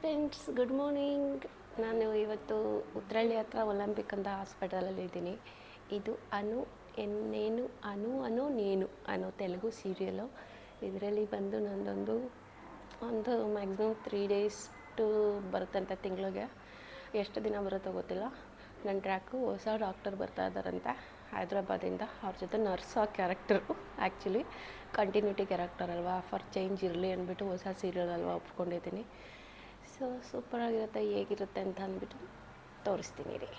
Friends good morning ನಾನು ಇವತ್ತು ಉತ್ರಳ್ಳಿ ಹತ್ರ ಒಲಂಪಿಕ್ ಅಂತ ಹಾಸ್ಪಿಟಲಲ್ಲಿ ಇದ್ದೀನಿ. ಇದು ಅನು ಎನ್ನೇನು ಅನು ಅನು, ನೇನು ಅನ್ನೋ ತೆಲುಗು ಸೀರಿಯಲು ಇದರಲ್ಲಿ ಬಂದು ನಂದೊಂದು, ಒಂದು ಮ್ಯಾಕ್ಸಿಮಮ್ ತ್ರೀ ಡೇಸ್ ಟು ಬರುತ್ತಂತೆ ತಿಂಗಳಿಗೆ. ಎಷ್ಟು ದಿನ ಬರುತ್ತೋ ಗೊತ್ತಿಲ್ಲ. ನನ್ನ ಟ್ರ್ಯಾಕು ಹೊಸ ಡಾಕ್ಟರ್ ಬರ್ತಾ ಇದ್ದಾರಂತೆ. ಹೈದ್ರಾಬಾದಿಂದ ಅವ್ರ ಜೊತೆ ನರ್ಸ್ ಆ ಕ್ಯಾರೆಕ್ಟರು ಆ್ಯಕ್ಚುಲಿ ಕಂಟಿನ್ಯೂಟಿ ಕ್ಯಾರೆಕ್ಟರ್ ಅಲ್ವಾ? ಫಾರ್ ಚೇಂಜ್ ಇರಲಿ ಅಂದ್ಬಿಟ್ಟು ಹೊಸ ಸೀರಿಯಲ್ ಅಲ್ವಾ ಒಪ್ಕೊಂಡಿದ್ದೀನಿ. ಸೊ ಸೂಪರಾಗಿರುತ್ತೆ ಹೇಗಿರುತ್ತೆ ಅಂತ ಅಂದ್ಬಿಟ್ಟು ತೋರಿಸ್ತೀನಿ ರೀ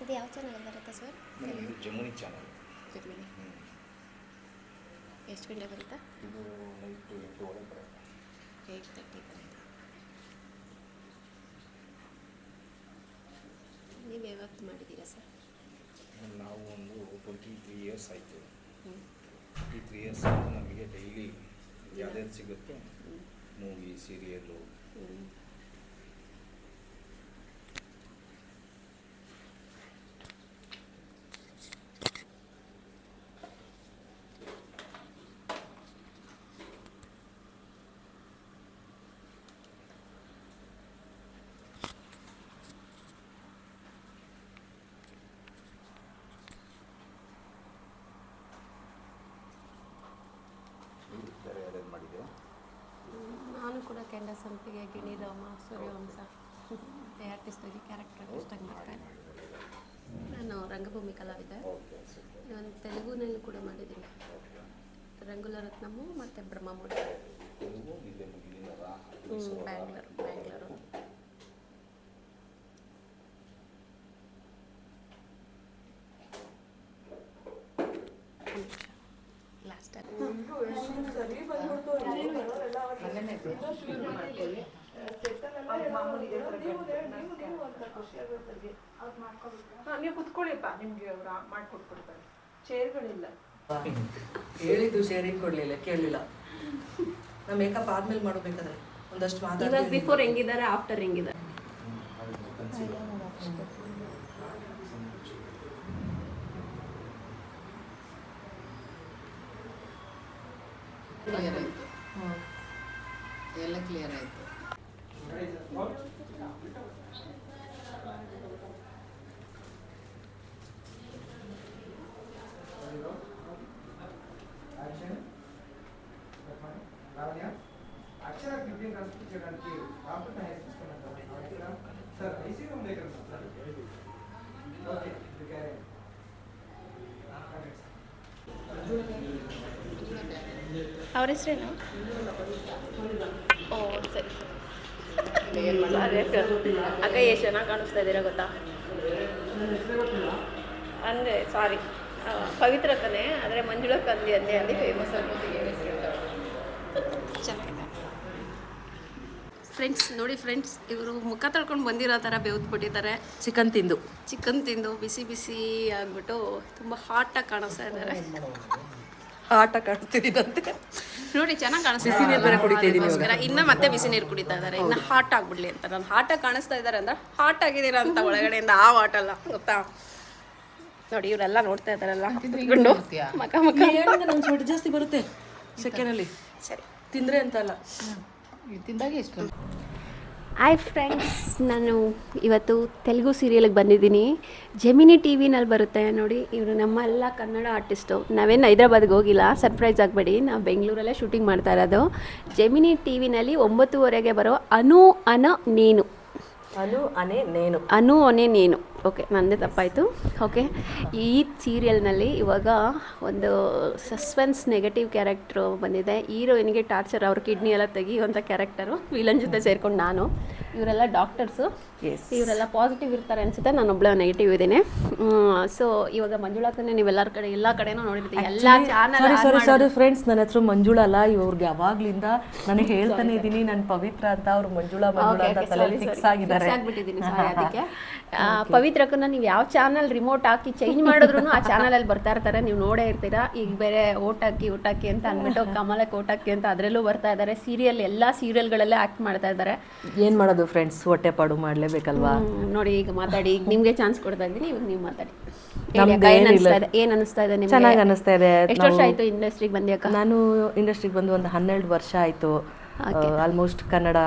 ಇದು ಯಾವ ಚಾನಲ್ ಬರುತ್ತೆ ಸರ್? ಇದು ಜಮುನಿ ಚಾನಲ್ ಎಷ್ಟು ಗಂಟೆ ಬರುತ್ತೆ? ಇದು ನೈಟ್ ಎಂಟೂವರೆ ಬರುತ್ತೆ. ಏಯ್ಟ್ ತರ್ಟಿ ಬರುತ್ತೆ. ನೀವು ಯಾವತ್ತು ಮಾಡಿದ್ದೀರಾ ಸರ್? ನಾವು ಒಂದು ಟ್ವೆಂಟಿ ತ್ರೀ ಇಯರ್ಸ್ ಆಯಿತು. ಟ್ವೆಂಟಿ ತ್ರೀ ಇಯರ್ಸ್ ನಮಗೆ ಡೈಲಿ ಯಾವ್ದು ಸಿಗುತ್ತೆ? ಮೂವಿ ಸೀರಿಯಲ್ಲು ಹ್ಞೂ ಬೇರೆ ಯಾವ್ಯಾವ್ದು ಮಾಡಿದೆ ನಾನು ಕೂಡ ಸಂಪಿಗೆ ಗಿಣಿಧಾಮ ಸೂರ್ಯವಂಶ ಆರ್ಟಿಸ್ಟ್ ಆಗಿ ಕ್ಯಾರೆಕ್ಟರ್ ಆರ್ಟಿಸ್ಟ್ ಆಗಿ ಮಾಡ್ತಾ ಇದ್ದೆ ನಾನು ರಂಗಭೂಮಿ ಕಲಾವಿದೆ. ನಾನು ತೆಲುಗುನಲ್ಲಿ ಕೂಡ ಮಾಡಿದ್ದೀನಿ. ರಂಗುಲ ರತ್ನಮು ಮತ್ತು ಬ್ರಹ್ಮಮೂಡಿ. ಹ್ಞೂ ಬ್ಯಾಂಗ್ಳೂರು ಬ್ಯಾಂಗ್ಳೂರು. ಹಾ, ನೀವು ಕುತ್ಕೊಳ್ಳಿಪ್ಪ ನಿಮ್ಗೆ ಅವ್ರು ಮಾಡ್ಕೊಟ್ಬಿಡ್ತಾರೆ ಚೇರ್ಗಳಿಲ್ಲ ಹೇಳಿದ್ದು ಶೇರಿಂಗ್ ಕೊಡ್ಲಿಲ್ಲ ಕೇಳಲಿಲ್ಲ. ನಾ ಮೇಕಪ್ ಆದ್ಮೇಲೆ ಮಾಡ್ಬೇಕಾದ್ರೆ ಒಂದಷ್ಟು ಮಾತಾಡ್ತೀವಿ ಬಿಫೋರ್ ಹೆಂಗಿದ್ದಾರೆ ಆಫ್ಟರ್ ಹೆಂಗಿದ್ದಾರೆ? ಅವ್ರ ಹೆಸ್ರೇನು? ಓ ಸರಿ. ಅಕ್ಕ ಎಷ್ಟು ಚೆನ್ನಾಗಿ ಕಾಣಿಸ್ತಾ ಇದ್ದೀರಾ ಗೊತ್ತಾ? ಅಂದರೆ ಸಾರಿ ಪವಿತ್ರ ಕನೆ ಆದರೆ ಮಂಜುಳ ಕಂದಿ ಅಂದೇ ಅಲ್ಲಿ ಫೇಮಸ್ ಆಗಿ ಫ್ರೆಂಡ್ಸ್ ನೋಡಿ ಫ್ರೆಂಡ್ಸ್ ಇವರು ಮುಖ ತೊಳ್ಕೊಂಡು ಬಂದಿರೋ ಥರ ಬೆವ್ತ್ಬಿಟ್ಟಿದ್ದಾರೆ ಚಿಕನ್ ತಿಂದು. ಚಿಕನ್ ತಿಂದು ಬಿಸಿ ಬಿಸಿ ಆಗ್ಬಿಟ್ಟು ತುಂಬ ಹಾಟಾಗಿ ಕಾಣಿಸ್ತಾ ಇದ್ದಾರೆ. ಹಾಟಾಗಿ ಕಾಣಿಸ್ತಿದ್ದಂತೆ ನೋಡಿ ಚೆನ್ನಾಗಿ ಕಾಣಿಸ್ತಾ ಬಿಸಿ ನೀರು ಬೇರೆ ಕುಡಿತಾ ಇದೀನಿ ಇವಾಗ. ಇನ್ನ ಮತ್ತೆ ಬಿಸಿ ನೀರು ಕುಡಿತಾ ಇದ್ದಾರೆ. ಇನ್ನ ಹಾಟ್ ಆಗ್ಬಿಡ್ಲಿ ಅಂತ. ನಾನು ಹಾಟಾಗಿ ಕಾಣಿಸ್ತಾ ಇದ್ದಾರೆ ಅಂದ್ರೆ ಹಾಟ್ ಆಗಿದ್ದೀರಾ ಅಂತ ಒಳಗಡೆಯಿಂದ ಆ ಹಾಟ್ ಅಲ್ಲ ಗೊತ್ತಾ? ನೋಡಿ ಇವರೆಲ್ಲ ನೋಡ್ತಾ ಇದ್ದಾರಲ್ಲ. ಕುತ್ಕೊಂಡು ಮಕ ಮಕ. ಜಾಸ್ತಿ ಬರುತ್ತೆ. ಸೆಕೆಂಡಲ್ಲಿ ಸರಿ. ತಿಂದ್ರೆ ಅಂತ ಅಲ್ಲ. ತಿಂದಾಗ ಎಷ್ಟು ಹಾಯ್ ಫ್ರೆಂಡ್ಸ್ ನಾನು ಇವತ್ತು ತೆಲುಗು ಸೀರಿಯಲ್ಗೆ ಬಂದಿದ್ದೀನಿ. ಜೆಮಿನಿ ಟಿ ವಿನಲ್ಲಿ ಬರುತ್ತೆ ನೋಡಿ ಇವರು ನಮ್ಮ ಎಲ್ಲ ಕನ್ನಡ ಆರ್ಟಿಸ್ಟು ನಾವೇನು ಹೈದ್ರಾಬಾದ್ಗೆ ಹೋಗಿಲ್ಲ ಸರ್ಪ್ರೈಸ್ ಆಗಬೇಡಿ. ನಾವು ಬೆಂಗಳೂರಲ್ಲೇ ಶೂಟಿಂಗ್ ಮಾಡ್ತಾ ಇರೋದು. ಜೆಮಿನಿ ಟಿ ವಿನಲ್ಲಿ ಒಂಬತ್ತುವರೆಗೆ ಬರೋ ಅನು ಅನ ನೀನು. ಅನು ಅನೆ ನೇನು. ಅನು ಅನೆ ನೀನು. ಓಕೆ ನನ್ನದೇ ತಪ್ಪಾಯಿತು. ಓಕೆ ಈ ಸೀರಿಯಲ್ನಲ್ಲಿ ಇವಾಗ ಒಂದು ಸಸ್ಪೆನ್ಸ್ ನೆಗೆಟಿವ್ ಕ್ಯಾರೆಕ್ಟ್ರು ಬಂದಿದೆ. ಹೀರೋಯಿನ್ಗೆ ಟಾರ್ಚರ್ ಅವ್ರ ಕಿಡ್ನಿ ಎಲ್ಲ ತೆಗಿಯುವಂಥ ಕ್ಯಾರೆಕ್ಟರು ವಿಲನ್ ಜೊತೆ ಸೇರ್ಕೊಂಡು ನಾನು. ಇವರೆಲ್ಲ ಡಾಕ್ಟರ್ಸು. ಎಸ್ ಇವರೆಲ್ಲ ಪಾಸಿಟಿವ್ ಇರ್ತಾರೆ ಅನಿಸುತ್ತೆ ನಾನು ಒಬ್ಬಳೆ ನೆಗೆಟಿವ್ ಇದ್ದೀನಿ. ಸೊ ಇವಾಗ ಮಂಜುಳಾಕನ್ನೇ ನೀವೆಲ್ಲರ ಕಡೆ ಎಲ್ಲ ಕಡೆನೂ ನೋಡಿರ್ತೀವಿ ಎಲ್ಲ ಸಾರಿ ಸಾರಿ ಫ್ರೆಂಡ್ಸ್ ನನ್ನ ಹೆಸರು ಮಂಜುಳಾ ಅಲ್ಲ. ಇವ್ರಿಗೆ ಯಾವಾಗ್ಲಿಂದ ನಾನು ಹೇಳ್ತಾನೆ ಇದ್ದೀನಿ ನಾನು ಪವಿತ್ರ ಅಂತ ಅವ್ರು ಮಂಜುಳಾ ಮಂಜುಳಾ ಅಂತ ತಲೆಯಲ್ಲಿ ಫಿಕ್ಸ್ ಆಗಿದ್ದಾರೆ. ಅದಕ್ಕೆ. ಪವಿತ್ರ ಪವಿತ್ರಕ್ಕನ್ನ ನೀವು ಯಾವ ಚಾನಲ್ ರಿಮೋಟ್ ಹಾಕಿ ಚೇಂಜ್ ಮಾಡಿದ್ರು ಆ ಚಾನಲಲ್ಲಿ ಬರ್ತಾ ಇರ್ತಾರೆ. ನೀವು ನೋಡೇ ಇರ್ತೀರಾ. ಈಗ ಬೇರೆ ಓಟ್ ಹಾಕಿ ಓಟ್ ಹಾಕಿ ಅಂತ ಅಂದ್ಬಿಟ್ಟು ಕಮಲಕ್ಕೆ ಓಟ್ ಹಾಕಿ ಅಂತ ಅದರಲ್ಲೂ ಬರ್ತಾ ಇದ್ದಾರೆ. ಸೀರಿಯಲ್ ಎಲ್ಲ ಸೀರಿಯಲ್ಗಳಲ್ಲೇ ಆಕ್ಟ್ ಮಾಡ್ತಾ ಇದ್ದಾರೆ. ಏನು ಮಾಡೋದು ಫ್ರೆಂಡ್ಸ್ ಹೊಟ್ಟೆ ಪಾಡು ಮಾಡಲೇಬೇಕಲ್ವಾ? ನೋಡಿ ಈಗ ಮಾತಾಡಿ. ಈಗ ನಿಮ್ಗೆ ಚಾನ್ಸ್ ಕೊಡ್ತಾ ಇದ್ದೀನಿ. ಇವಾಗ ನೀವು ಮಾತಾಡಿ. ಏನ್. ಅನಿಸ್ತಾ ಇದೆ? ಏನ್ ಅನಿಸ್ತಾ ಇದೆ ಚೆನ್ನಾಗಿ ಎಷ್ಟು ವರ್ಷ ಆಯ್ತು ಇಂಡಸ್ಟ್ರಿಗೆ ಬಂದಿ ನಾನು ಇಂಡಸ್ಟ್ರಿಗೆ ಬಂದು ಒಂದು ಹನ್ನೆರಡು ವರ್ಷ ಆಯಿತು. ಆಲ್ಮೋಸ್ಟ್ ಕನ್ನಡ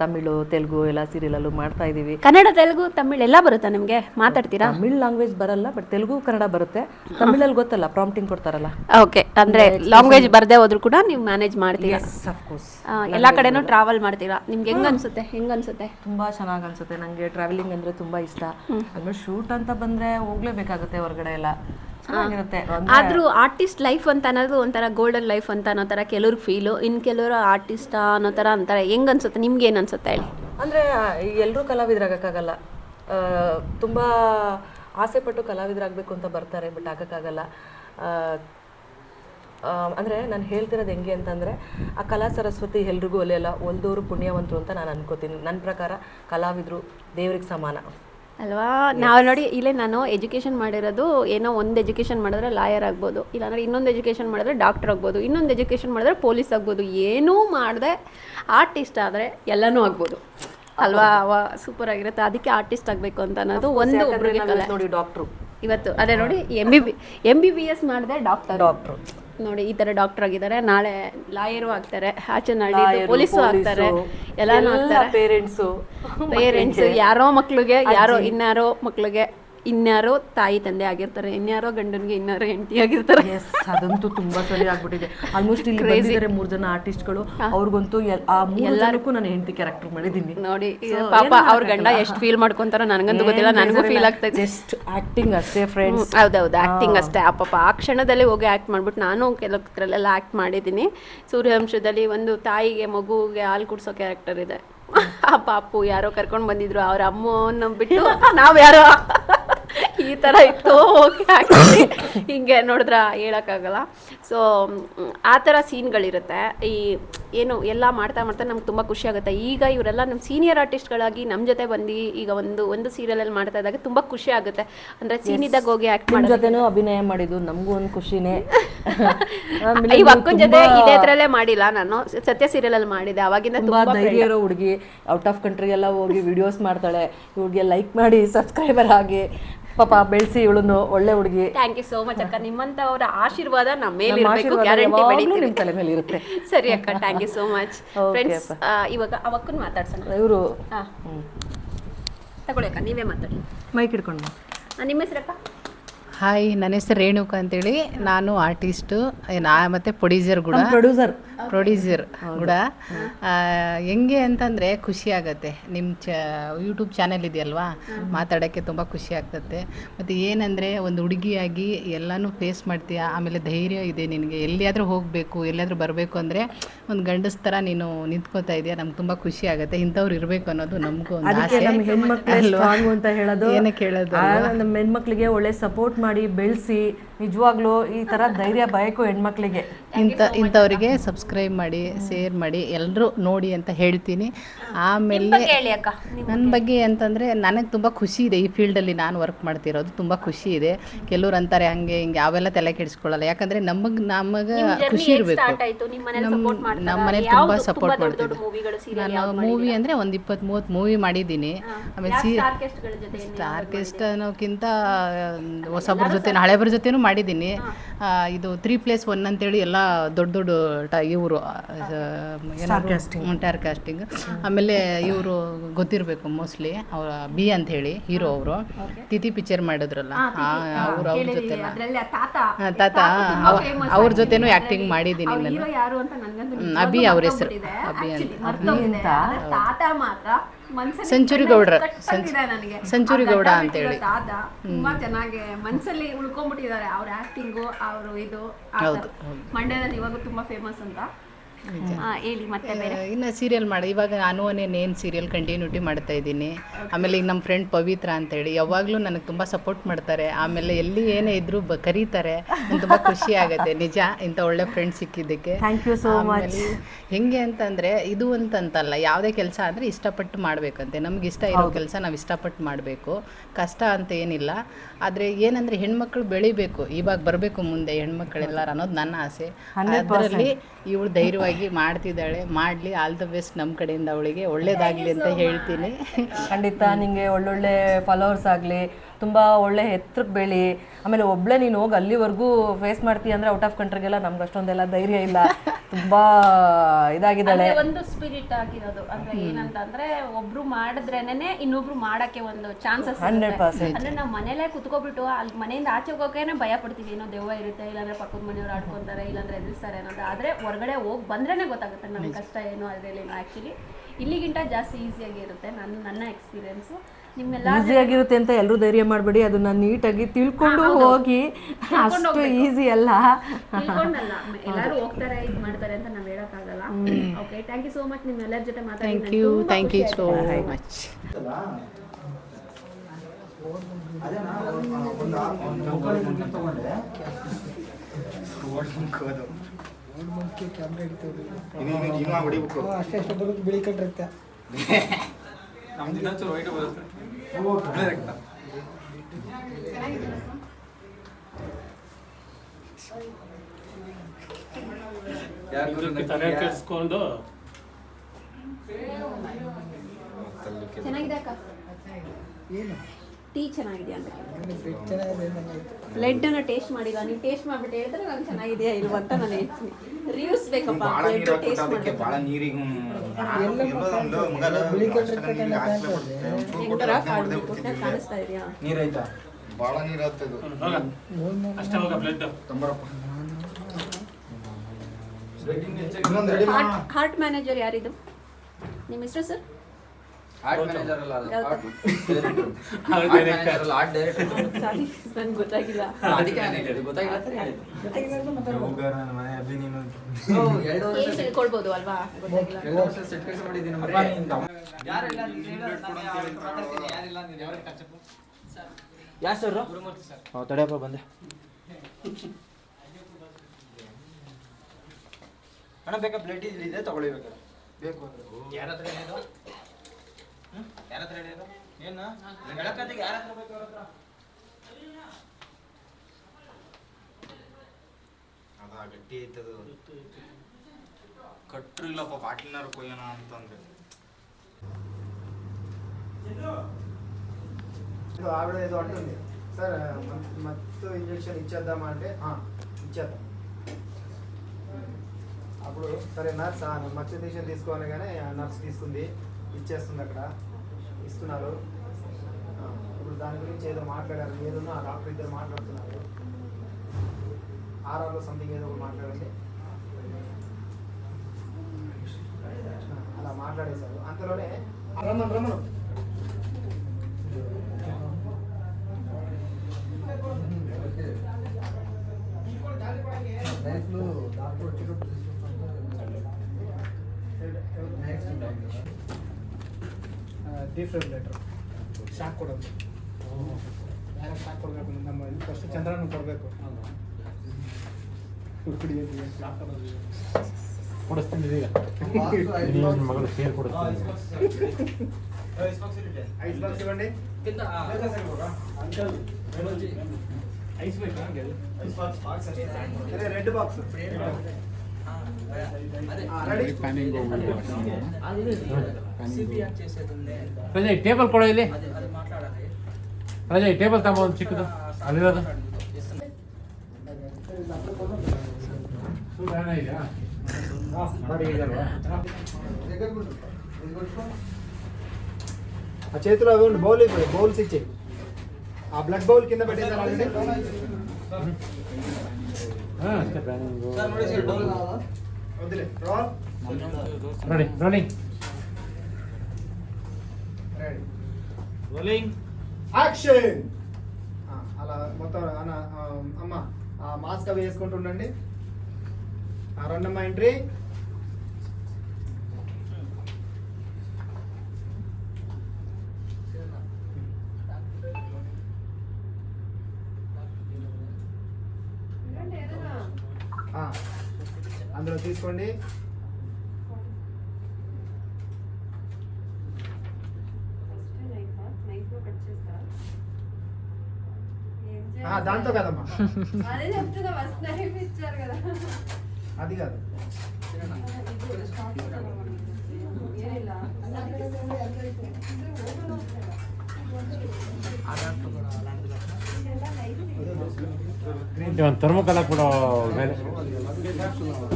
ತಮಿಳು ತೆಲುಗು ಎಲ್ಲ ಸೀರಿಯಲಲ್ಲೂ ಮಾಡ್ತಾ ಇದ್ದೀವಿ. ಕನ್ನಡ ತೆಲುಗು ತಮಿಳ್ ಎಲ್ಲ ಬರುತ್ತಾ ನಿಮಗೆ? ಮಾತಾಡ್ತೀರಾ? ತಮಿಳ್ ಲ್ಯಾಂಗ್ವೇಜ್ ಬರಲ್ಲ ಬಟ್ ತೆಲುಗು ಕನ್ನಡ ಬರುತ್ತೆ. ತಮಿಳಲ್ಲಿ ಗೊತ್ತಲ್ಲ ಪ್ರಾಂಪ್ಟಿಂಗ್ ಕೊಡ್ತಾರಲ್ಲ. ಓಕೆ. ಅಂದ್ರೆ ಲ್ಯಾಂಗ್ವೇಜ್ ಬರದೇ ಹೋದ್ರು ಕೂಡ ನೀವು ಮ್ಯಾನೇಜ್ ಮಾಡ್ತೀರಾ? ಎಲ್ಲ ಕಡೆನೂ ಟ್ರಾವೆಲ್ ಮಾಡ್ತೀರಾ? ನಿಮ್ಗೆ ಹೆಂಗ್ ಅನ್ಸುತ್ತೆ? ಹೆಂಗ್ ಅನ್ಸುತ್ತೆ? ತುಂಬಾ ಚೆನ್ನಾಗಿ ಅನ್ಸುತ್ತೆ. ನನಗೆ ಟ್ರಾವೆಲಿಂಗ್ ಅಂದ್ರೆ ತುಂಬಾ ಇಷ್ಟ. ಆಮೇಲೆ ಶೂಟ್ ಅಂತ ಬಂದ್ರೆ ಹೋಗ್ಲೇಬೇಕಾಗುತ್ತೆ ಹೊರಗಡೆ ಎಲ್ಲ. ಚೆನ್ನಾಗಿರುತ್ತೆ. ಆದ್ರೂ ಆರ್ಟಿಸ್ಟ್ ಲೈಫ್ ಅಂತ ಅನ್ನೋದು ಒಂಥರ ಗೋಲ್ಡನ್ ಲೈಫ್ ಅಂತ ಅನ್ನೋ ಥರ ಕೆಲವ್ರಿಗೆ ಫೀಲು ಇನ್ನು ಕೆಲವರು ಆರ್ಟಿಸ್ಟ್ ಅನ್ನೋ ಥರ ಅಂತಾರೆ. ಹೆಂಗ್ ಅನ್ಸುತ್ತೆ? ನಿಮ್ಗೆ ಏನು ಅನ್ಸುತ್ತೆ ಹೇಳಿ? ಅಂದರೆ ಎಲ್ಲರೂ ಕಲಾವಿದರಾಗಕ್ಕಾಗಲ್ಲ. ತುಂಬ ಆಸೆ ಪಟ್ಟು ಕಲಾವಿದರಾಗಬೇಕು ಅಂತ ಬರ್ತಾರೆ ಬಟ್ ಆಗೋಕ್ಕಾಗಲ್ಲ. ಅಂದರೆ ನಾನು ಹೇಳ್ತಿರೋದು ಹೆಂಗೆ ಅಂತಂದರೆ ಆ ಕಲಾ ಸರಸ್ವತಿ ಎಲ್ರಿಗೂ ಒಲೆಯಲ್ಲ ಒಲ್ದವರು ಪುಣ್ಯವಂತರು ಅಂತ ನಾನು ಅನ್ಕೋತೀನಿ. ನನ್ನ ಪ್ರಕಾರ ಕಲಾವಿದರು ದೇವ್ರಿಗೆ ಸಮಾನ. ಅಲ್ವಾ? ನಾವು ನೋಡಿ ಇಲ್ಲೇ ನಾನು ಎಜುಕೇಷನ್ ಮಾಡಿರೋದು ಏನೋ ಒಂದು ಎಜುಕೇಷನ್ ಮಾಡಿದ್ರೆ ಲಾಯರ್ ಆಗ್ಬೋದು ಇಲ್ಲಾಂದ್ರೆ ಇನ್ನೊಂದು ಎಜುಕೇಷನ್ ಮಾಡಿದ್ರೆ ಡಾಕ್ಟರ್ ಆಗ್ಬೋದು ಇನ್ನೊಂದು ಎಜುಕೇಷನ್ ಮಾಡಿದ್ರೆ ಪೊಲೀಸ್ ಆಗ್ಬೋದು ಏನೂ ಮಾಡದೆ ಆರ್ಟಿಸ್ಟ್ ಆದರೆ ಎಲ್ಲನೂ ಆಗ್ಬೋದು. ಅಲ್ವಾ? ಅವ ಸೂಪರ್ ಆಗಿರುತ್ತೆ. ಅದಕ್ಕೆ ಆರ್ಟಿಸ್ಟ್ ಆಗಬೇಕು ಅಂತ ಅನ್ನೋದು ಒಂದು ಒಬ್ಬರಿಗೆ ನೋಡಿ ಡಾಕ್ಟ್ರು ಇವತ್ತು ಅದೇ ನೋಡಿ M B B M B B S ಮಾಡಿದೆ ಡಾಕ್ಟರ್ ಡಾಕ್ಟ್ರು ನೋಡಿ ಈ ತರ ಡಾಕ್ಟರ್ ಆಗಿದ್ದಾರೆ. ನಾಳೆ ಲಾಯರು ಆಗ್ತಾರೆ. ಆಚೆ ನಾಳೆ ಪೊಲೀಸು ಆಗ್ತಾರೆ. ಎಲ್ಲಾನು ಆಗ್ತಾರೆ. ಪೇರೆಂಟ್ಸು ಪೇರೆಂಟ್ಸ್ ಯಾರೋ ಮಕ್ಕಳಿಗೆ ಯಾರೋ ಇನ್ನಾರೋ ಮಕ್ಳಿಗೆ. ಇನ್ಯಾರೋ ತಾಯಿ ತಂದೆ ಆಗಿರ್ತಾರೆ ಇನ್ಯಾರೋ ಗಂಡನಿಗೆ ಇನ್ಯಾರೋ ಹೆಂಡತಿ ಆಗಿರ್ತಾರೆ. ಎಸ್ ಅದಂತೂ ತುಂಬಾ ಸರಿ ಆಗ್ಬಿಟ್ಟಿದೆ. ಆಲ್ಮೋಸ್ಟ್ ಇಲ್ಲಿ ಬಂದಿದ್ದಾರೆ ಮೂರ್ ಜನ ಆರ್ಟಿಸ್ಟ್ಗಳು ಅವ್ರಿಗಂತೂ ಎಲ್- ಆ ಎಲ್ಲರಿಗೂ ನಾನು ಹೆಂಡತಿ ಕ್ಯಾರೆಕ್ಟರ್ ಮಾಡಿದ್ದೀನಿ. ನೋಡಿ ಇದು ಪಾಪ ಅವ್ರ ಗಂಡ ಎಷ್ಟು ಫೀಲ್ ಮಾಡ್ಕೊಂತಾರ ನನಗಂತೂ ಗೊತ್ತಿಲ್ಲ ನನಗೂ ಫೀಲ್ ಆಗ್ತೈತೆ ಜಸ್ಟ್ ಆಕ್ಟಿಂಗ್ ಅಷ್ಟೇ ಫ್ರೆಂಡ್ಸ್ ಹೌದೌದು ಆಕ್ಟಿಂಗ್ ಅಷ್ಟೇ. ಆ ಪಾಪ ಆ ಕ್ಷಣದಲ್ಲಿ ಹೋಗಿ ಆಕ್ಟ್ ಮಾಡ್ಬಿಟ್ಟು ನಾನು ಕೆಲವರಲ್ಲೆಲ್ಲ ಆಕ್ಟ್ ಮಾಡಿದ್ದೀನಿ. ಸೂರ್ಯವಂಶದಲ್ಲಿ ಒಂದು ತಾಯಿಗೆ ಮಗುಗೆ ಹಾಲು ಕುಡಿಸೋ ಕ್ಯಾರೆಕ್ಟರ್ ಇದೆ. ಆ ಪಾಪು ಯಾರೋ ಕರ್ಕೊಂಡು ಬಂದಿದ್ರು ಅವ್ರ ಅಮ್ಮನ ಬಿಟ್ಟು ನಾವು ಯಾರೋ ಈ ಥರ ಇತ್ತು. ಓಕೆ ಹಾಕಿ ಹಿಂಗೆ ನೋಡಿದ್ರ ಹೇಳೋಕ್ಕಾಗಲ್ಲ. ಸೊ ಆ ಥರ ಸೀನ್ಗಳಿರುತ್ತೆ. ಈ ಏನು ಎಲ್ಲ ಮಾಡ್ತಾ ಮಾಡ್ತಾ ನಮ್ಗೆ ತುಂಬ ಖುಷಿ ಆಗುತ್ತೆ. ಈಗ ಇವರೆಲ್ಲ ನಮ್ಮ ಸೀನಿಯರ್ ಆರ್ಟಿಸ್ಟ್ಗಳಾಗಿ ನಮ್ಮ ಜೊತೆ ಬಂದು ಈಗ ಒಂದು ಒಂದು ಸೀರಿಯಲಲ್ಲಿ ಮಾಡ್ತಾ ಇದ್ದಾಗ ತುಂಬ ಖುಷಿ ಆಗುತ್ತೆ. ಅಂದರೆ ಸೀನ್ ಇದ್ದಾಗ ಹೋಗಿ ಆ್ಯಕ್ಟ್ ಮಾಡಿ ಜೊತೆನೂ ಅಭಿನಯ ಮಾಡಿದ್ದು ನಮಗೂ ಒಂದು ಖುಷಿನೇ. ಇವ ಅಕ್ಕನ ಜೊತೆ ಇದೇ ಥರಲ್ಲೇ ಮಾಡಿಲ್ಲ ನಾನು. ಸತ್ಯ ಸೀರಿಯಲ್ ಮಾಡಿದೆ. ಅವಾಗಿಂದ ತುಂಬಾ ತುಂಬಾ ಧೈರ್ಯ ಇರೋ ಹುಡುಗಿ. ಔಟ್ ಆಫ್ ಕಂಟ್ರಿಗೆಲ್ಲ ಹೋಗಿ ವಿಡಿಯೋಸ್ ಮಾಡ್ತಾಳೆ. ಇವ್ರಿಗೆ ಲೈಕ್ ಮಾಡಿ ಸಬ್ಸ್ಕ್ರೈಬರ್ ಆಗಿ. ಪಾಪ ಬೆಳೆಸಿ ಇವಳನ್ನು ಒಳ್ಳೆ ಹುಡುಗಿ. ಥ್ಯಾಂಕ್ ಯು ಸೋ ಮಚ್ ಅಕ್ಕ. ನಿಮ್ಮಂತವರ ಆಶೀರ್ವಾದ ನಮ್ಮ ಮೇಲೆ ನಮ್ಮ ಇರಬೇಕು ಗ್ಯಾರಂಟಿ ಬೆಳಿತೀವಿ ನಿಮ್ ತಲೆ ಮೇಲೆ ಇರುತ್ತೆ. ಸರಿ ಅಕ್ಕ thank you so much friends ಇವಾಗ ಅವಕ್ಕನ್ನು ಮಾತಾಡ್ಸೋಣ. ಇವರು. ಹಾ. ತಗೊಳ್ಳಿ ಅಕ್ಕ ನೀವೇ ಮಾತಾಡಿ. ಮೈಕ್ ಹಿಡ್ಕೊಂಡು. ಆ, ನಿಮ್ಮ ಹೆಸರಕ್ಕ? ಹಾಯ್ ನನ್ನ ಹೆಸರು ರೇಣುಕಾ ಅಂತೇಳಿ. ನಾನು ಆರ್ಟಿಸ್ಟು ನಾ ಮತ್ತು ಪ್ರೊಡ್ಯೂಸರ್ ಕೂಡ. ಪ್ರೊಡ್ಯೂಸರ್ ಪ್ರೊಡ್ಯೂಸರ್ ಕೂಡ. ಹೆಂಗೆ ಅಂತಂದರೆ ಖುಷಿ ಆಗುತ್ತೆ. ನಿಮ್ಮ ಚ ಯೂಟ್ಯೂಬ್ ಚಾನೆಲ್ ಇದೆಯಲ್ವಾ? ಮಾತಾಡೋಕ್ಕೆ ತುಂಬ ಖುಷಿ ಆಗ್ತದೆ ಮತ್ತು ಏನಂದರೆ ಒಂದು ಹುಡುಗಿಯಾಗಿ ಎಲ್ಲನೂ ಫೇಸ್ ಮಾಡ್ತೀಯ? ಆಮೇಲೆ ಧೈರ್ಯ ಇದೆ ನಿನಗೆ. ಎಲ್ಲಿಯಾದರೂ ಹೋಗಬೇಕು ಎಲ್ಲಿಯಾದರೂ ಬರಬೇಕು ಅಂದರೆ ಒಂದು ಗಂಡಸ್ ಥರ ನೀನು ನಿಂತ್ಕೋತಾ ಇದೆಯಾ. ನಮ್ಗೆ ತುಂಬ ಖುಷಿ ಆಗುತ್ತೆ. ಇಂಥವ್ರು ಇರಬೇಕು ಅನ್ನೋದು ನಮಗೂ ಒಂದು ಆಸೆ. ಹೆಣ್ಮಕ್ಳು ಅಂತ ಹೇಳೋದು. ಏನಕ್ಕೆ ಹೇಳೋದು ನಮ್ಮ ಹೆಣ್ಮಕ್ಳಿಗೆ ಒಳ್ಳೆ ಸಪೋರ್ಟ್ ಮಾಡಿ ಬೆಳೆಸಿ ನಿಜವಾಗ್ಲೂ ಈ ತರ ಧೈರ್ಯ ಬೇಕು ಹೆಣ್ಮಕ್ಳಿಗೆ. ಇಂಥ ಇಂಥವ್ರಿಗೆ ಸಬ್ಸ್ಕ್ರೈಬ್ ಮಾಡಿ ಶೇರ್ ಮಾಡಿ ಎಲ್ಲರೂ ನೋಡಿ ಅಂತ ಹೇಳ್ತೀನಿ. ಆಮೇಲೆ ಹೇಳಿ ಅಕ್ಕ ನನ್ನ ಬಗ್ಗೆ. ಅಂತಂದರೆ ನನಗೆ ತುಂಬ ಖುಷಿ ಇದೆ ಈ ಫೀಲ್ಡಲ್ಲಿ ನಾನು ವರ್ಕ್ ಮಾಡ್ತಿರೋದು ತುಂಬ ಖುಷಿ ಇದೆ. ಕೆಲವ್ರು ಅಂತಾರೆ ಹಂಗೆ ಹಿಂಗೆ ಅವೆಲ್ಲ ತಲೆ ಕೆಡಿಸ್ಕೊಳ್ಳಲ್ಲ. ಯಾಕಂದರೆ ನಮಗೆ ನಮಗೆ ಖುಷಿ ಇರಬೇಕು. ಸ್ಟಾರ್ಟ್ ಆಯ್ತು? ನಿಮ್ಮ ಸಪೋರ್ಟ್ ನಮ್ಮ ಮನೇಲಿ ತುಂಬ ಸಪೋರ್ಟ್ ಮಾಡ್ತಿದ್ರು ನಾನು ಮೂವಿ ಅಂದರೆ ಒಂದು ಇಪ್ಪತ್ತು ಮೂವತ್ತು ಮೂವಿ ಮಾಡಿದ್ದೀನಿ ಆಮೇಲೆ ಸಿ ಸ್ಟಾರ್ಕೆಸ್ಟ್ ಅನ್ನೋಕ್ಕಿಂತ ಹೊಸಬ್ರ ಜೊತೆ ಹಳೆಬ್ರ ಜೊತೆನೂ ಮಾಡಿದ್ದೀನಿ. ಇದು ತ್ರೀ ಪ್ಲೇಸ್ ಒನ್ ಅಂತೇಳಿ ಎಲ್ಲ ದೊಡ್ಡ ದೊಡ್ಡ ಟ ಇವರು ಸ್ಟಾರ್ ಕ್ಯಾಸ್ಟಿಂಗ್ ಆಮೇಲೆ ಇವರು ಗೊತ್ತಿರಬೇಕು ಮೋಸ್ಟ್ಲಿ ಅವ್ರ ಬಿ ಅಂತ ಹೇಳಿ ಹೀರೋ ಅವರು. ತಿಥಿ ಪಿಕ್ಚರ್ ಮಾಡಿದ್ರಲ್ಲ. ಅವರು ಅವ್ರ ಜೊತೆ ತಾತ. ಅವ್ರ ಜೊತೆನೂ ಆ್ಯಕ್ಟಿಂಗ್ ಮಾಡಿದ್ದೀನಿ ನಾನು. ಅಭಿ ಅವ್ರ ಹೆಸರು. ಅಭಿ ಅಂತ. ಸೆಂಚುರಿ ಗೌಡ್ರ. ಸೆಂಚುರಿ ಗೌಡ ಅಂತ ಹೇಳಿ. ತುಂಬಾ ಚೆನ್ನಾಗಿ ಮನಸ್ಸಲ್ಲಿ ಉಳ್ಕೊಂಡ್ಬಿಟ್ಟಿದ್ದಾರೆ. ಅವ್ರ ಆಕ್ಟಿಂಗು ಅವರು ಇದು ಮಂಡ್ಯದಲ್ಲಿ ಇವಾಗ ತುಂಬಾ ಫೇಮಸ್ ಅಂತ. ಹೇಳಿ ಮತ್ತೆ ಬೇರೆ. ಇನ್ನು ಸೀರಿಯಲ್ ಮಾಡಿ. ಇವಾಗ ನಾನು ನೇನ್ ಸೀರಿಯಲ್ ಕಂಟಿನ್ಯೂಟಿ ಮಾಡ್ತಾ ಇದ್ದೀನಿ. ಆಮೇಲೆ ಈಗ ನಮ್ಮ ಫ್ರೆಂಡ್ ಪವಿತ್ರ ಅಂತ ಹೇಳಿ ಯಾವಾಗಲೂ ನನಗೆ ತುಂಬಾ ಸಪೋರ್ಟ್ ಮಾಡ್ತಾರೆ. ಆಮೇಲೆ ಎಲ್ಲಿ ಏನೇ ಇದ್ರೂ ಬ ಕರೀತಾರೆ. ತುಂಬಾ ಖುಷಿ ಆಗುತ್ತೆ. ನಿಜ ಇಂಥ ಒಳ್ಳೆ ಫ್ರೆಂಡ್ ಸಿಕ್ಕಿದ್ದಕ್ಕೆ. ಹೆಂಗೆ ಅಂತಂದ್ರೆ ಇದು ಅಂತಂತಲ್ಲ ಯಾವುದೇ ಕೆಲಸ ಅಂದರೆ ಇಷ್ಟಪಟ್ಟು ಮಾಡಬೇಕಂತೆ. ನಮ್ಗೆ ಇಷ್ಟ ಇರೋ ಕೆಲಸ ನಾವು ಇಷ್ಟಪಟ್ಟು ಮಾಡಬೇಕು. ಕಷ್ಟ ಅಂತ ಏನಿಲ್ಲ. ಆದ್ರೆ ಏನಂದ್ರೆ ಹೆಣ್ಮಕ್ಳು ಬೆಳಿಬೇಕು. ಇವಾಗ ಬರಬೇಕು ಮುಂದೆ ಹೆಣ್ಮಕ್ಳೆಲ್ಲರೂ ಅನ್ನೋದು ನನ್ನ ಆಸೆ. ಅದರಲ್ಲಿ ಇವಳು ಧೈರ್ಯವಾಗಿ ಮಾಡ್ತಿದ್ದಾಳೆ. ಮಾಡಲಿ ಆಲ್ ದ ಬೆಸ್ಟ್ ನಮ್ಮ ಕಡೆಯಿಂದ ಅವಳಿಗೆ. ಒಳ್ಳೇದಾಗಲಿ ಅಂತ ಹೇಳ್ತೀನಿ. ಖಂಡಿತ ನಿಮಗೆ ಒಳ್ಳೊಳ್ಳೆ ಫಾಲೋವರ್ಸ್ ಆಗಲಿ. ತುಂಬ ಒಳ್ಳೆ ಎತ್ತರಕ್ಕೆ ಬೆಳಿ. ಆಮೇಲೆ ಒಬ್ಳೆ ನೀನು ಹೋಗಿ ಅಲ್ಲಿವರೆಗೂ ಫೇಸ್ ಮಾಡ್ತೀಯ ಅಂದ್ರೆ ಔಟ್ ಆಫ್ ಕಂಟ್ರಿಗೆಲ್ಲ ನಮ್ಗೆ ಅಷ್ಟೊಂದೆಲ್ಲ ಧೈರ್ಯ ಇಲ್ಲ. ತುಂಬಾ ಇದಾಗಿದ್ದಾಳೆ. ಒಂದು ಸ್ಪಿರಿಟ್ ಆಗಿರೋದು. ಅಂದ್ರೆ ಏನಂತ ಅಂದ್ರೆ ಒಬ್ರು ಮಾಡಿದ್ರೇನೆ ಇನ್ನೊಬ್ರು ಮಾಡಕ್ಕೆ ಒಂದು ಚಾನ್ಸಸ್ ಹಂಡ್ರೆಡ್ ಪರ್ಸೆಂಟ್. ಅಂದ್ರೆ ನಾವು ಮನೇಲೆ ಕುತ್ಕೊಬಿಟ್ಟು ಅಲ್ಲಿ ಮನೆಯಿಂದ ಆಚೆ ಹೋಗೋಕೆ ಭಯ ಪಡ್ತೀವಿ. ಏನೋ ದೆವ್ವ ಇರುತ್ತೆ ಇಲ್ಲಾಂದ್ರೆ ಪಕ್ಕದ ಮನೆಯವ್ರು ಆಡ್ಕೊಂತಾರೆ ಇಲ್ಲಾಂದ್ರೆ ಎದುರಿಸ್ತಾರೆ ಅನ್ನೋದು. ಆದ್ರೆ ಹೊರಗಡೆ ಹೋಗಿ ಬಂದ್ರೇನೆ ಗೊತ್ತಾಗುತ್ತೆ. ನಮ್ಮ ಕಷ್ಟ ಏನು ಅದ್ರಲ್ಲಿ ಆಕ್ಚುಲಿ ಇಲ್ಲಿಗಿಂತ ಜಾಸ್ತಿ ಈಸಿಯಾಗಿ ಇರುತ್ತೆ ನನ್ನ ನನ್ನ ಎಕ್ಸ್ಪೀರಿಯನ್ಸು ನಿಮ್ಮೆಲ್ಲ ಈಸಿಯಾಗಿರುತ್ತೆ ಅಂತ ಎಲ್ಲರೂ ಧೈರ್ಯ ಮಾಡಬೇಡಿ ಅದನ್ನ ನೀಟಾಗಿ ತಿಳ್ಕೊಂಡು ಹೋಗಿ ಅಷ್ಟು ಈಸಿ ಅಲ್ಲ ತಿಳ್ಕೊಂಡಲ್ಲ ಎಲ್ಲರೂ ಹೋಗ್ತಾರೆ ಇದು ಮಾಡ್ತಾರೆ ಅಂತ ನಾವು ಹೇಳಕ್ಕಾಗಲ್ಲ okay thank you so much ನಿಮ್ಮೆಲ್ಲರ ಜೊತೆ ಮಾತಾಡಿ thank you thank you so much ಅಷ್ಟೇ ಅಷ್ಟು ಬರೋದು ಬಿಳಿ ಕಟ್ಟಿರುತ್ತೆ ನಮ್ದು ಇನ್ನೊಂಚೂರು ವೈಟ್ ಬರುತ್ತೆ ತಲೆ ಕೆಡಿಸ್ಕೊಂಡು. ಚೆನ್ನಾಗಿದೆ ಅಕ್ಕ. ಏನು? ಟೀ ಚೆನ್ನಾಗಿದೆಯಾ ಅಂತ ಬೆಡ್ ಅನ್ನ ಟೇಸ್ಟ್ ಮಾಡಿಲ್ಲ ನೀವು ಟೇಸ್ಟ್ ಮಾಡ್ಬಿಟ್ಟು ಹೇಳಿದ್ರೆ ನಾನು ಚೆನ್ನಾಗಿದೆಯಾ ಇಲ್ವಾ ಅಂತ ನಾನು ಹೇಳ್ತೀನಿ. ರಿವ್ಯೂಸ್ ಬೇಕಪ್ಪ. ಬ್ಲೆಡ್ ಟೇಸ್ಟ್ ಮಾಡಬೇಕು. ಕಾಣಿಸ್ತಾ ಇದೆಯಾ? ನೀರೈತಾ ಭಾಳ ನೀರು ಹತ್ತದು ಹೋಗ ಅಷ್ಟೇ ಹೋಗ ಬ್ಲಡ್ ಇನ್ನೊಂದು ರೆಡಿ ಹಾರ್ಟ್ ಹಾರ್ಟ್ ಮ್ಯಾನೇಜರ್ ಯಾರಿದು? ನಿಮ್ಮ ಹೆಸರು ಸರ್? ಗೊತ್ತಾಗಿಲ್ಲ. ತಿಳ್ಕೊಳ್ಬೋದು ಅಲ್ವಾ? ಯಾರು ಸರ್? ತಡೆಯಪ್ಪ ಬಂದೆ. ಅಣ್ಣ ಬೇಕಾ? ಬ್ಲಡ್ ಇದೆ ತಗೊಳ್ಬೇಕಾ? ಬೇಕು ಯಾರ ಹತ್ರ ಏನಿದು ಯಾರ ಹತ್ರ ಹೇಳಿದ್ದು ಏನ ಬೆಳಕತ್ತಿಗೆ ಯಾರ ಹತ್ರ ಬೇಕು ಅವ್ರ ಹತ್ರ ಅದ ಗಟ್ಟಿ ಐತದು ಕಟ್ರು ಇಲ್ಲಪ್ಪ ಬಾಟ್ಲಿನಾರು ಕೊಯ್ಯೋಣ ಅಂತಂದ್ರೆ ಇದು ఆవిడ ఏదో అంటుంది సార్ మత్తు ఇంజెక్షన్ ఇచ్చేద్దామా అంటే "ఆ, ఇచ్చేద్దాం అప్పుడు సరే నర్స్ ఆ, మత్తు ఇంజెక్షన్ తీసుకోనగానే ఆ నర్స్ తీసుకుంది ఇచ్చేస్తుంది అక్కడ ఇస్తున్నారు. ఇప్పుడు దాని గురించి ఏదో మాట్లాడారు. ఏదో ఆ డాక్టర్ ఇద్దరు మాట్లాడుతున్నారు. ఆర్ఆర్లో సంథింగ్ ఏదో ఒకటి మాట్లాడండి. అలా మాట్లాడేశారు. అంతలోనే రమ్మను రమ్మను ಡಿಫ್ರೆಬ್ರಿಲೇಟರ್ ಶಾಕ್ ಕೊಡೋದು ಯಾರು ಶಾಕ್ ಕೊಡಬೇಕು ನಮ್ಮ ಫಸ್ಟ್ ಚಂದ್ರನ ಕೊಡಬೇಕು ಕೊಡಿಸ್ತೀನಿ ಈಗ ಮಗಳು ಸೇರ್ ಕೊಡಿಸ್ತೀನಿ ಐಸ್ ಬಾಕ್ಸ್ ఇవ్వండి కింద uncle ice box uncle ice box box అరే red box ready panning over అది ప్రజా ఈ టేబుల్ కూడా వెళ్ళి. ప్రజా ఈ టేబుల్ తమ చిక్కుదాం అది కదా ఆ చేతిలో అవి బౌల్ అయిపోయి బౌల్స్ ఇచ్చాయి. ఆ బ్లడ్ బౌల్ కింద పెట్టేసారు already ready ready rolling action అలా మొత్తం అన్న అమ్మ ఆ మాస్క్ అవి వేసుకుంటుండండి రెండమ్మ ఎంట్రీ అందులో తీసుకోండి. దాంతో కదమ్మా. అదే చెప్తున్నా ఫస్ట్ ఇచ్చారు కదా. అది కాదు. థర్మోకల్ కూడా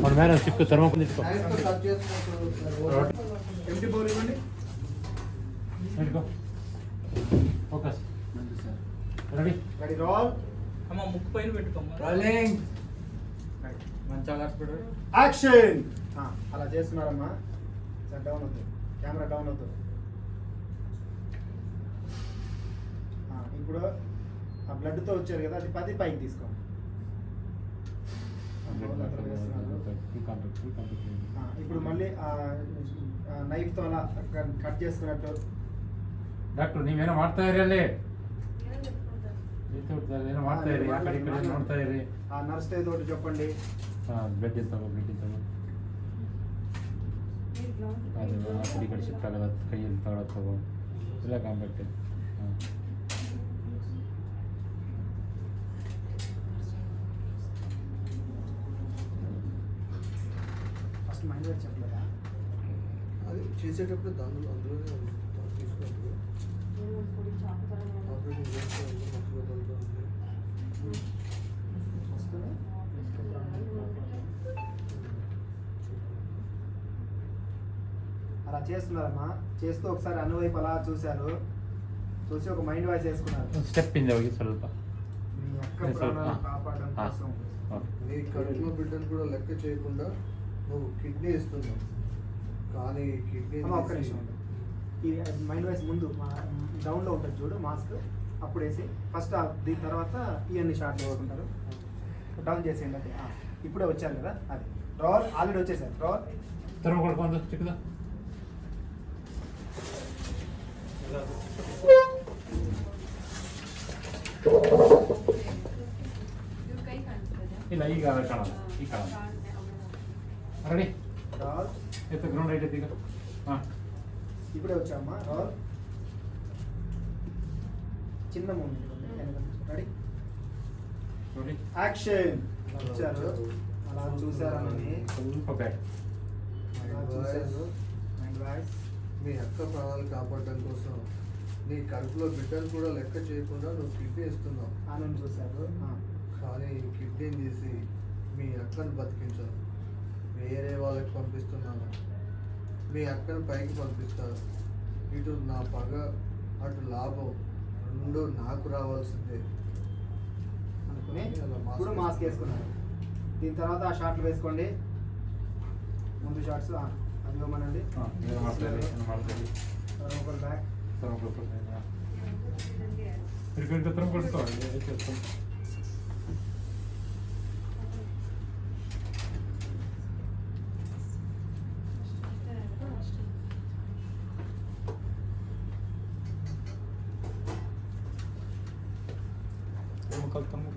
మన మేడం చిక్కు థర్మోకల్ తీసుకో. ఫోకస్ రెడీ రెడీ రోల్ అమ్మా ముక్కు పైన పెట్టుకోమ్మా. రోలింగ్ మంచి అలర్పుడు యాక్షన్ అలా చేస్తున్నారమ్మా. సార్ డౌన్ అవుతుంది కెమెరా డౌన్ అవుతుంది ఇప్పుడు ఆ బ్లడ్తో వచ్చారు కదా అది పది పైకి తీసుకోండి. ఇప్పుడు మళ్ళీ నైఫ్తో అలా కట్ చేస్తున్నట్టు. డాక్టర్ నీవేనా మాట్లాడారు ಮಾಡ್ತಾ ಇರಿ ಆ ಕಡೆ ಈ ಕಡೆ ನೋಡ್ತಾ ಇರಿ ఆ నర్స్ తోటి చెప్పండి ಹಾಂ ಬ್ಲಡ್ ತಗೋ ಬ್ಲಡ್ ತಗೋ ಅದು ಆ ಕಡೆ ಈ ಕಡೆ ಶಿಫ್ಟ್ ಆಗೋದು ಕೈಯಲ್ಲಿ ತಗೊಳೋದು ತಗೋ ಎಲ್ಲ ಕಾಂಪ್ಯಾಕ್ಟ್ ಹಾಂ ఫస్ట్ మైండ్ వేర్ చెప్పలేదా అది చేసేటప్పుడు దానిలో అందులోనే అలా చేస్తున్నారమ్మా. చేస్తూ ఒకసారి అన్నవైపు అలా చూశారు. చూసి ఒక మైండ్ వాయిస్ చేసుకున్నారు. స్టెప్ ఇంద ఒక మీ అక్క ప్రాణాలను కాపాడడం కోసం. కూడా లెక్క చేయకుండా నువ్వు కిడ్నీ ఇస్తున్నావు. కానీ కిడ్నీ ఒక్క నిమిషం ఈ మైండ్ వాయిస్ ముందు డౌన్లో ఉంటుంది చూడు మాస్క్ అప్పుడు వేసి ఫస్ట్ దీని తర్వాత ఇవన్నీ షార్ట్ వేసుకుంటారు డౌన్ చేసేయండి అది ఆ, ఇప్పుడే వచ్చారు కదా అది డ్రావర్ ఆల్రెడీ వచ్చేసారు డ్రావర్ ಥರ್ಮೋ ಕೊಡ್ಕೊಂಡು ಚಿಕ್ಕದು ಇಲ್ಲ ಈಗ ಕಾಣಲ್ಲ ಈಗ ಕಾಣಲ್ಲ ರೆಡಿ డ్రావర్ ಎತ್ತ ಗ್ರೌಂಡ್ ಐತೆ ಈಗ ಹಾಂ ఇప్పుడే వచ్చామా? ఆల్ చిన్న మూమెంట్ రెడీ యాక్షన్ వచ్చారు. అలా చూసారని మీ అక్క ప్రాణాలు కాపాడటం కోసం నీ కడుపులో బిడ్డలు కూడా లెక్క చేయకుండా నువ్వు కిడ్నీ ఇస్తున్నావు ఆనంద్ చూశారు. కానీ కిడ్నీ తీసి మీ అక్కను బతికించాను. వేరే వాళ్ళకి పంపిస్తున్నాను. మీ అక్కను పైకి పంపిస్తారు. ఇటు నా పగ అటు లాభం. రెండు నాకు రావాల్సిందే. అనుకుని మాస్క్ ఇప్పుడు మాస్క్ వేసుకున్నారు. దీని తర్వాత ఆ షార్ట్లు వేసుకోండి. ముందు షార్ట్స్ అది ఇవ్వమనండి ಹಾಂ కలుగుతాము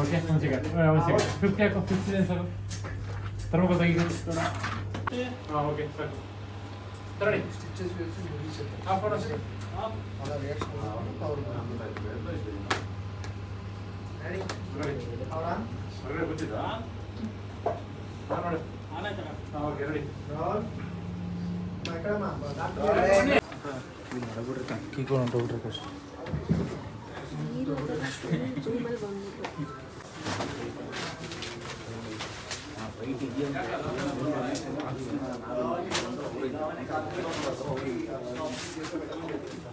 ఓకే మంచిగా మంచిగా ఫిఫ్టీ ఫిఫ్టీ చేశారు తర్వాత Sì. No, ok, sta qui. Trani. Ah, fuori sì. Ah, la reaction. Ah, power. Ready? Ready. Ora? Ora ಗೊತ್ತಿದ? ಆ ನೋಡಿ. ಆನಂತರ. ಆ ಓಕೆ ರೆಡಿ. ರೋಲ್. ಮಕ್ಕಳಮ್ಮ ಡಾಕ್ಟರ್ ಇಲ್ಲಿ ನಡಬಿಡ್ರಿ ಕೀಕೊಂಡು ಹೊರಟೋಗ್ರಿ ಕಷ್ಟ. ನೀರು ಜೂಮಲ್ ಬಂದ್ಬಿಟ್ರು. I am